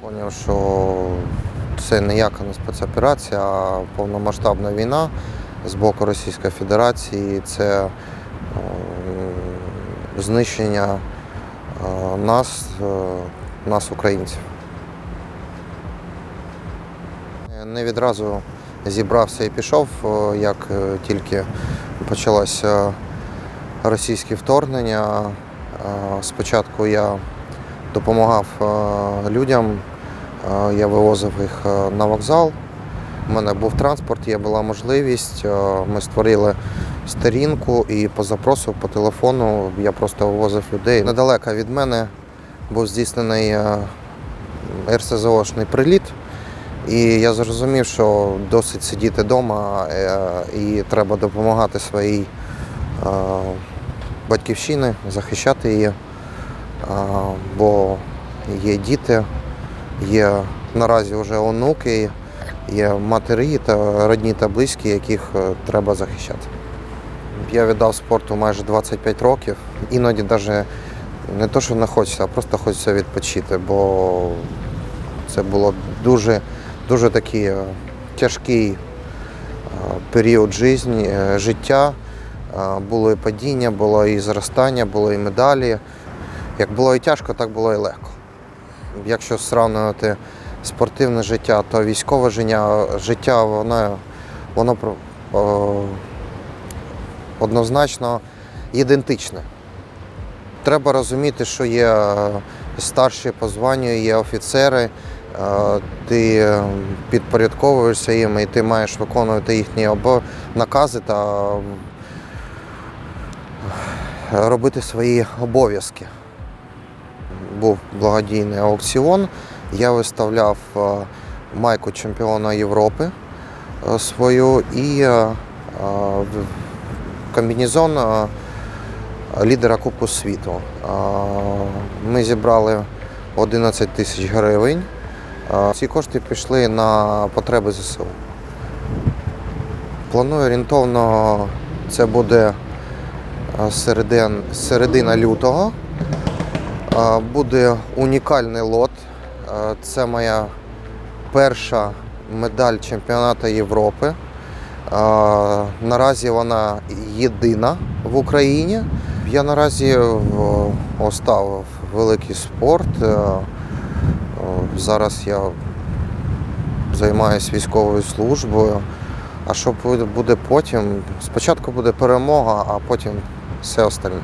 Поняв, що це ніяка не спецоперація, а повномасштабна війна з боку Російської Федерації. Це е, знищення е, нас, е, нас, українців. Не відразу зібрався і пішов, як тільки почалося російське вторгнення. Спочатку я допомагав е, людям, е, я вивозив їх е, на вокзал. У мене був транспорт, є була можливість. Ми створили сторінку і по запросу по телефону я просто вивозив людей. Недалеко від мене був здійснений РСЗОшний приліт. І я зрозумів, що досить сидіти вдома і треба допомагати своїй батьківщині, захищати її. Бо є діти, є наразі вже онуки, є матері та родні та близькі, яких е, треба захищати. Я віддав спорту майже 25 років. Іноді навіть не то, що не хочеться, а просто хочеться відпочити, бо це було дуже, дуже такий е, тяжкий е, період життя. Було і падіння, було і зростання, було і медалі. Як було і тяжко, так було і легко. Якщо сравнювати спортивне життя, то військове життя, воно, воно о, однозначно ідентичне. Треба розуміти, що є старші по званню, є офіцери, е, ти підпорядковуєшся їм і ти маєш виконувати їхні накази та робити свої обов'язки. Був благодійний аукціон. Я виставляв е, майку чемпіона Європи е, свою і е, комбінезон лідера Кубку світу. Ми зібрали 11 тисяч гривень. Ці кошти пішли на потреби ЗСУ. Планую орієнтовно, це буде середин, середина лютого. Е, Буде унікальний лот. Е, Це моя перша медаль чемпіонату Європи. Е, Наразі вона єдина в Україні. Я наразі оставив великий спорт. Е, е, Зараз я займаюся військовою службою. А що буде потім? Спочатку буде перемога, а потім все остальне.